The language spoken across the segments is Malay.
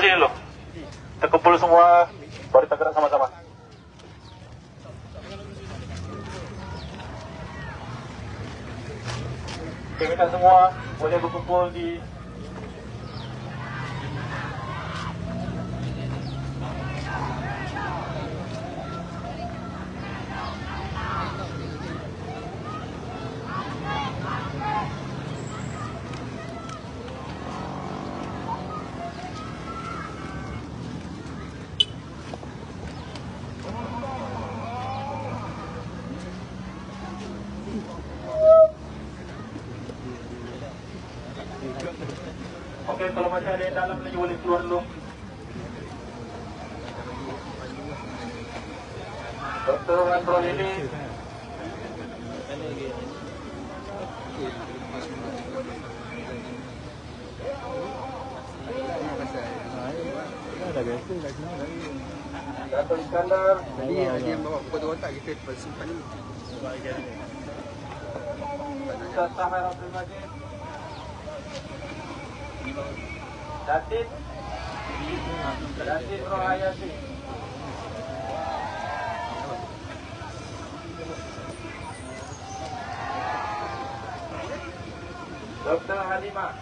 Sini dulu. Kita kumpul semua, baru kita gerak sama-sama. Minta semua boleh berkumpul di Okey, kalau masih ada yang dalam lagi boleh keluar dulu. Doktor kontrol ini. Dato' Iskandar. Tadi ada yang bawa pukul otak kita simpan ni. Ustaz Tahir Abdul Majid. Datin. Datin Rohayati. Dr. Halimah.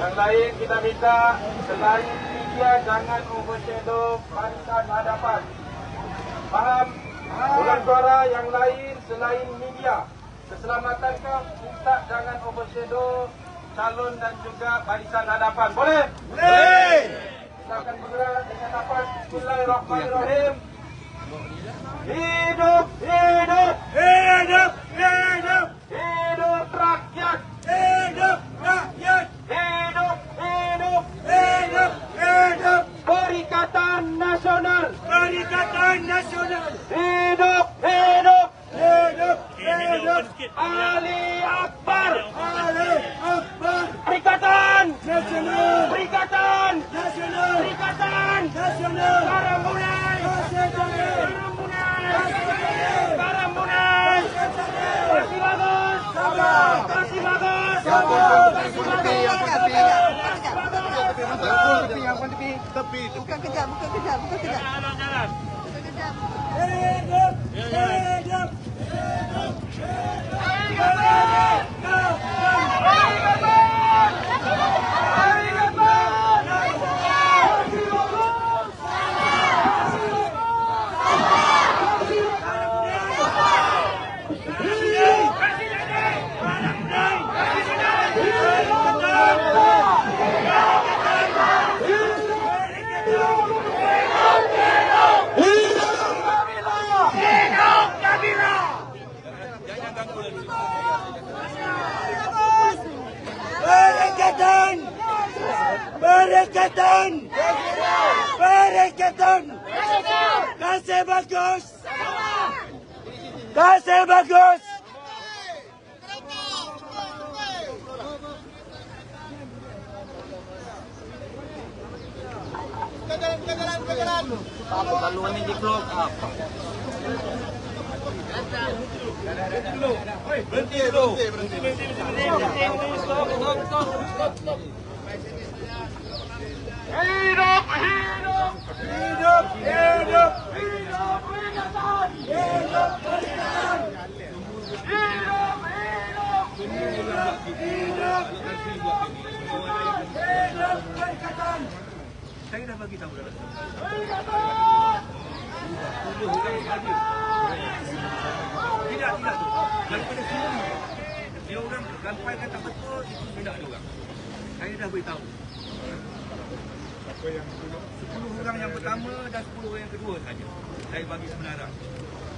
Yang lain kita minta selain media jangan overshadow barisan hadapan. Faham? Bulan suara yang lain selain media. Keselamatan kau minta jangan overshadow calon dan juga barisan hadapan. Boleh? Boleh. Kita akan bergerak dengan nafas Bismillahirrahmanirrahim. Hidup, hidup, hidup, hidup, hidup rakyat, Perikatan Nasional, Perikatan Nasional, hidup, hidup, hidup, hidup, Ali Akbar, Ali Akbar, Perikatan Nasional, Perikatan Nasional, Perikatan Nasional, Karambunai, Karambunai, Karambunai, kasih bagus, kasih bagus, kasih bagus, yang pun tepi. Tepi. Bukan kejap, bukan kejap, bukan kejap. jalan jalan. Bukan kejap. Hidup, hidup, Perikatan! Perikatan! Perikatan! Kasih bagus! Kasih bagus! Hidup, hidup, hidup, hidup, hidup, peringatan, hidup, peringatan, hidup, hidup, hidup, hidup, hidup, peringatan, Saya dah bagi tahu dah. peringatan. Tidak, tidak. Daripada sini, dia orang sampai kata betul, itu tidak ada orang. Saya dah beritahu. Sepuluh orang yang pertama dan sepuluh orang yang kedua saja. Saya bagi sebenarnya.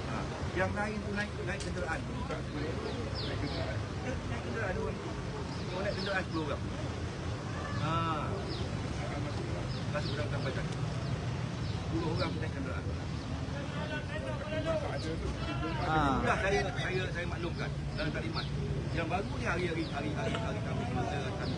Ha. Yang lain tu naik naik kenderaan. Naik naik kenderaan orang. Orang naik kenderaan sepuluh orang. Ha. Kasih orang sampai tadi. Sepuluh orang naik kenderaan. Ha. Sudah saya saya saya maklumkan dalam taklimat. Yang baru ni hari-hari hari hari hari kami semasa kami.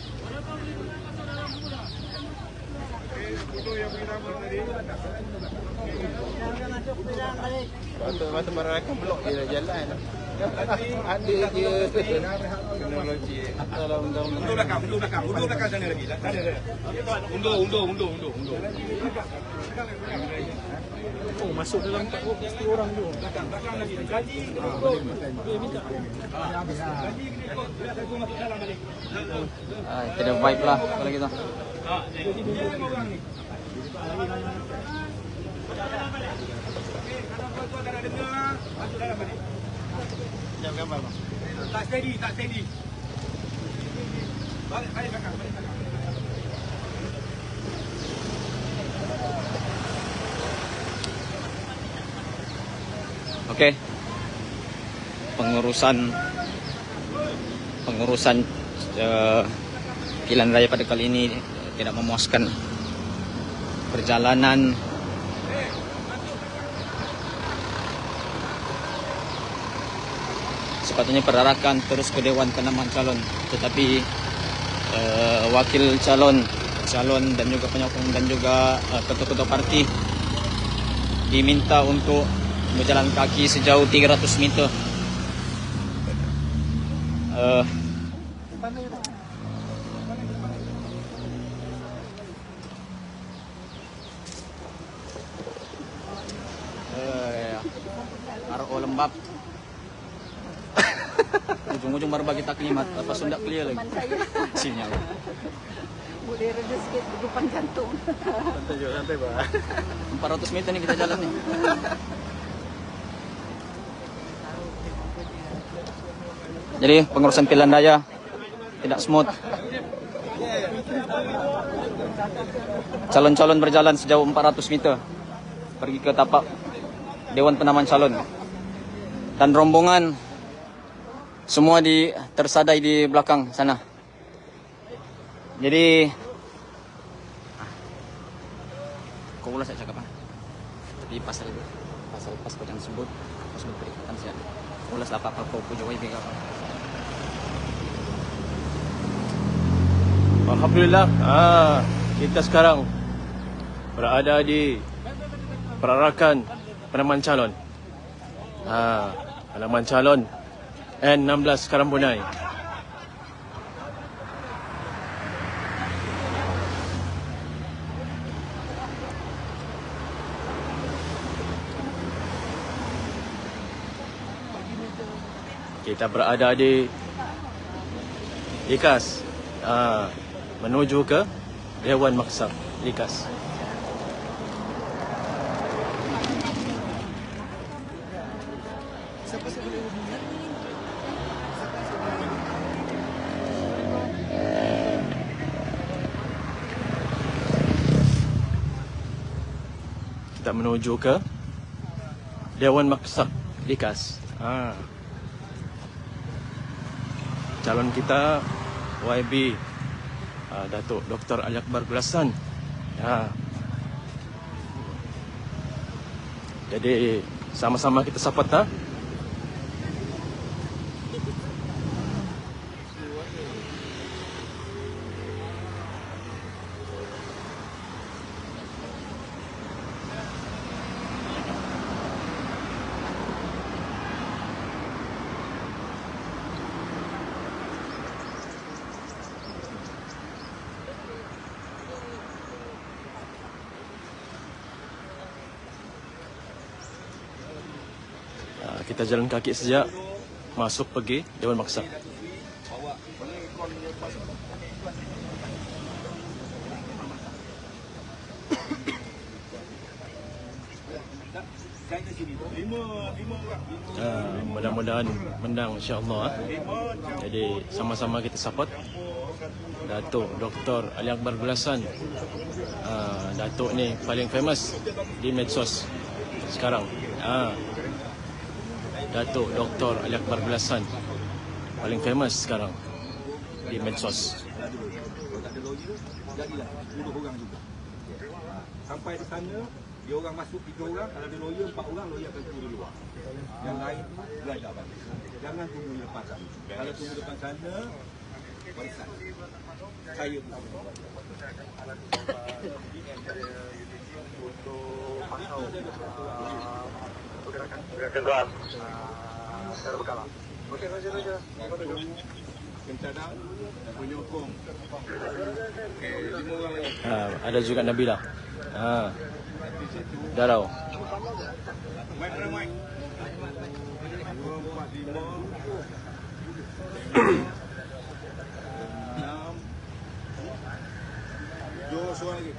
Mundur belakang. Masa mereka blok dia jalan. Ada je teknologi dalam undang-undang. Mundur belakang, mundur belakang, mundur belakang sana lagi. Sana sana. Mundur, mundur, mundur, mundur, mundur. Oh, masuk dalam mesti orang tu. Belakang, belakang lagi. Gaji kena ikut. Dia minta. Gaji kena ikut. Bila saya masuk dalam balik. Ah, kita ada vibe lah kalau gitu. Ah, dia orang ni. Okey, kalau kau tu tak nak dengar, dalam balik. Jam gambar bang. Tak steady, tak steady. Balik, balik belakang, balik belakang. Okey. Pengurusan pengurusan uh, pilihan raya pada kali ini tidak memuaskan perjalanan sepatutnya perarakan terus ke Dewan Penamaan Calon tetapi uh, wakil calon calon dan juga penyokong dan juga uh, ketua-ketua parti diminta untuk berjalan kaki sejauh 300 meter. Uh, Baru bagi taklimat, lepas tu tak clear lagi. Sinyal. boleh reda sikit depan jantung. Santai je santai bang. 400 meter ni kita jalan ni. Jadi pengurusan pilihan raya tidak smooth. Calon-calon berjalan sejauh 400 meter pergi ke tapak Dewan Penamaan Calon. Dan rombongan semua di tersadai di belakang sana. Jadi kau ulas saya cakap ah. Tapi pasal pasal pas kau jangan sebut, kau sebut perikatan saya. Ulas lah apa-apa kau pujuk wifi kau. Alhamdulillah. Ah, kita sekarang berada di perarakan penamaan calon. Ah, penamaan calon N16 Karambunai. Kita berada di Ikas ah, menuju ke Dewan Maksa Ikas. Kita menuju ke Dewan Maksa Ikas. Ah. Calon kita YB uh, Datuk Dr. Ali Akbar Gulasan. Ya. Jadi sama-sama kita support ha. Uh, kita jalan kaki sejak masuk pergi Dewan Maksa. Uh, mudah-mudahan menang insya-Allah. ah. Jadi sama-sama kita support Datuk Dr. Ali Akbar Gulasan. Uh, Datuk ni paling famous di medsos sekarang. Ah. Datuk Dr. Ali Akbar Gulasan paling famous sekarang di medsos. Sampai di sana, Dia orang masuk tiga orang, kalau ada lawyer empat orang, lawyer akan tunggu di luar. Yang lain belajar balik. Jangan tunggu lepas sana. Kalau tunggu depan sana, warisan. Lagi. Ha, ada juga Nabila. Ha. Darau. Mic mana mic? Lagi.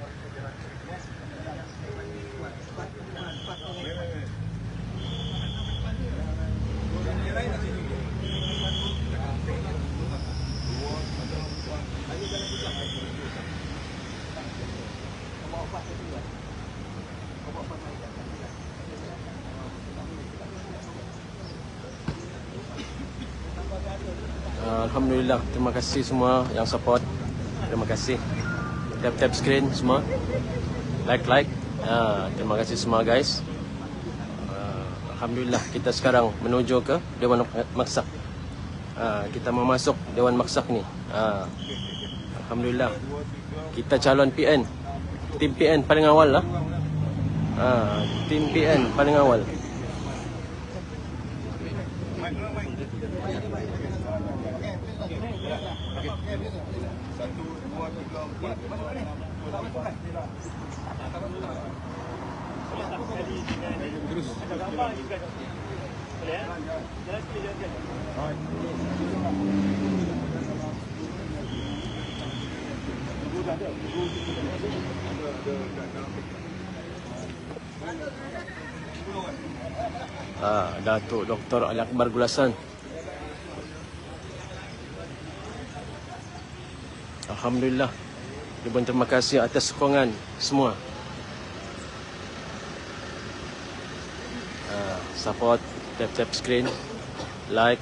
Alhamdulillah. Terima kasih semua yang support. Terima kasih. Tap tap screen semua. Like like. Uh, terima kasih semua guys. Uh, Alhamdulillah kita sekarang menuju ke Dewan Maksak. Uh, kita mau masuk Dewan Maksak ni. Uh, Alhamdulillah. Kita calon PN. Tim PN paling awal lah. Uh, tim PN paling awal. Ah, Datuk Dr. Ali Akbar Gulasan. Alhamdulillah. Ribuan terima kasih atas sokongan semua. Ah, support, tap tap screen, like,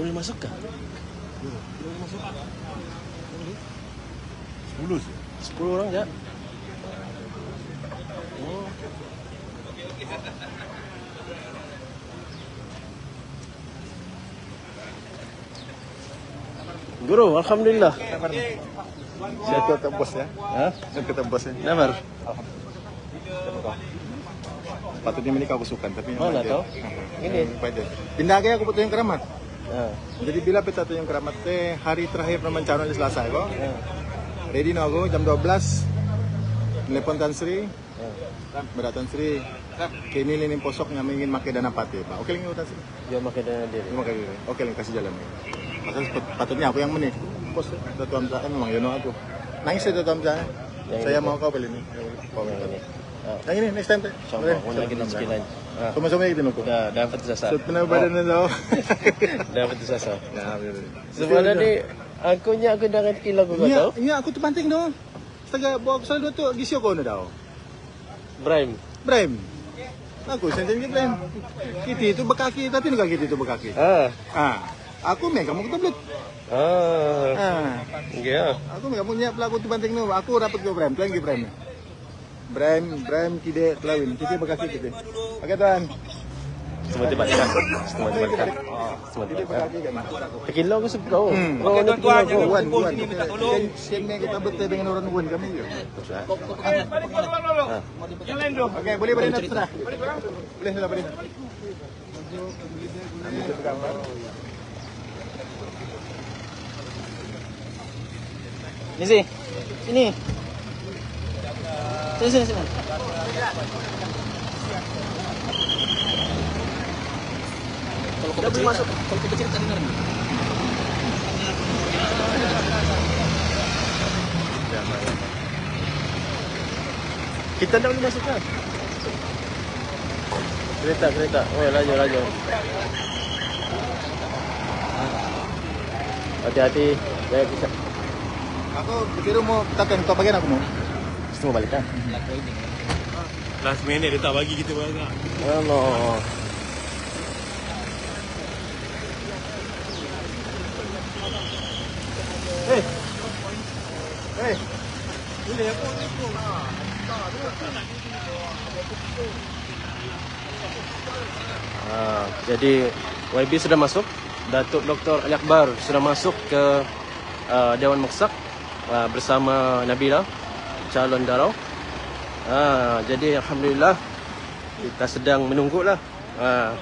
Tidak boleh masuk kah? Sepuluh sih. 10 orang je. Oh. Guru, Alhamdulillah. Saya tu atas bos ya. Ha? Saya kata bos ya. Namar? Patutnya milik aku sukan tapi yang Mana baca. tahu? Ini baca. Pindah ke aku betul yang keramat. Ha. Jadi bila peta tu yang keramat teh hari terakhir pemencalonan di Selasa kok. Ready no aku jam 12. Telepon Tan Sri. Berat Tan Sri. Kini lini posok yang ingin pakai dana pati pak. Oke lagi Tan Sri. Dia makan dana diri. Terima kasih. Oke lagi kasih jalan. Sepet- patutnya aku yang menit. Bos Datu Hamzah eh, memang Yono aku. Nangis saya Datu Hamzah. Yang Saya ini. mau kau beli ini. Kau beli. ini. Yang ini next time teh. Mula lagi lain. Ha. Sama-sama kita nunggu. Dah, dapat sasa. So, pernah badan daw. Dapat sasa. Ya, betul. Sebenarnya ni, aku nya aku dah rezeki lagu kau Iya, tahu? iya aku tu panting do. Setaga bawa aku selalu tu gisio ko na daw. Brahim. Brem. Aku senten ke Brem. Kiti itu bekaki tapi nuga kiti itu bekaki. Ah. Ah, aku me kamu ketablet. Ah. Ah, Ya. aku me kamu nyiap lagu tu panting no. Aku rapat ke Brem, tuan ke Brem. Brem, Brem kide pelawin, kiti bekaki kiti. Oke tuan. Semua tiba kan. Semua tiba kan. Semua tiba kan. Tekilo aku sebut kau. Hmm. Kau Okey, tuan-tuan. Wan, kumpul Wan. sini minta tolong. Sian me kita betul dengan orang Wan kami je. Okey, boleh boleh nak sudah. Boleh sudah boleh. Ni sini. Sini. Sini, sini, sini. Kalau kau kecil, masuk. Kalau kau kecil tak dengar ni. Kita tak boleh masuk kan? Kereta, kereta. Oh, laju, laju. Hati-hati. Jangan bisa. Aku kira mau takkan kau bagian aku mau. Semua balik kan? Last minute dia tak bagi kita banyak. Allah. Hey. Hey. Ha, jadi YB sudah masuk. Datuk Dr. Ali Akbar sudah masuk ke uh, Dewan Maksak uh, bersama Nabila calon darau. Ha, jadi alhamdulillah kita sedang menunggulah. Ha,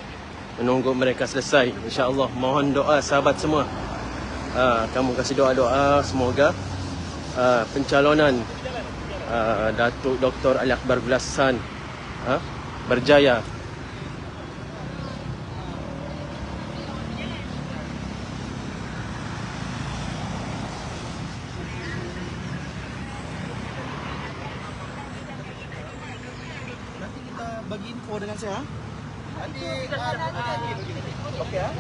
menunggu mereka selesai. Insya-Allah mohon doa sahabat semua. Ha, kamu kasih doa-doa semoga uh, pencalonan uh, Datuk Dr. Ali Akbar Gulasan ha, berjaya Nanti kita saya. Nanti Okey ah.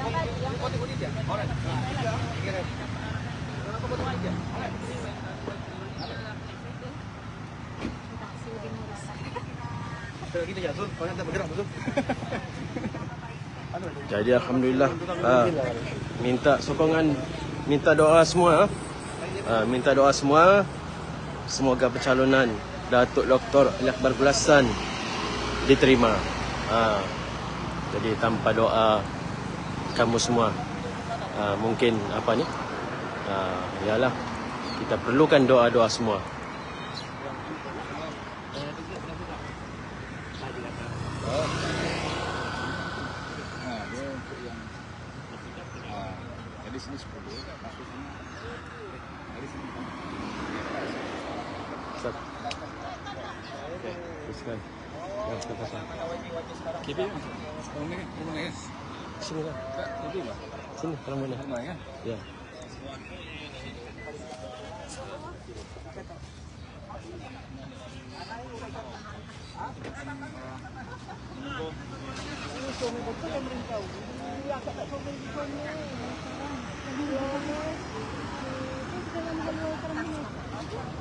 Kau tengok dia. Alright. Kau. Kita kita jatuh, kau nak bergerak betul. Jadi alhamdulillah ha, minta sokongan minta doa semua ha, minta doa semua semoga pencalonan Datuk Dr. Ali Akbar Gulasan diterima. Ha, jadi tanpa doa kamu semua ha, mungkin apa ni? Ha, yalah kita perlukan doa-doa semua. Dia untuk yang dari sini 10 masuk sini. Dari sini. Ustaz. Okey, teruskan. Ya, kita pasang. KP Sekarang ni kan, kan. Sini kan. KP lah. Sini kalau kan. Ya.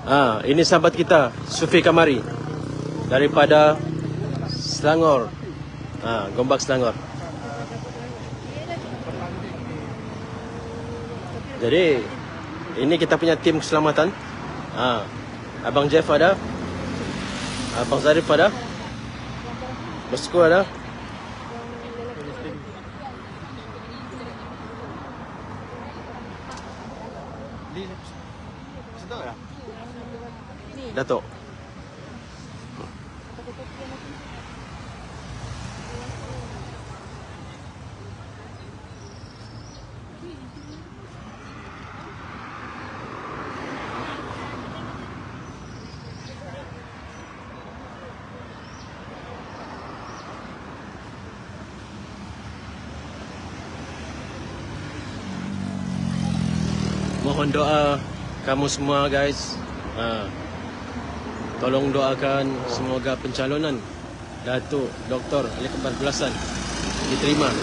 Ah, ini sahabat kita, Sufi Kamari daripada Selangor. Ah, Gombak Selangor. Jadi ini kita punya tim keselamatan. Ha. Abang Jeff ada. Abang Zarif ada. Bosku ada. Datuk. Mohon doa kamu semua guys. Ha. Tolong doakan semoga pencalonan Datuk Dr. Ali Kembar Gulasan diterima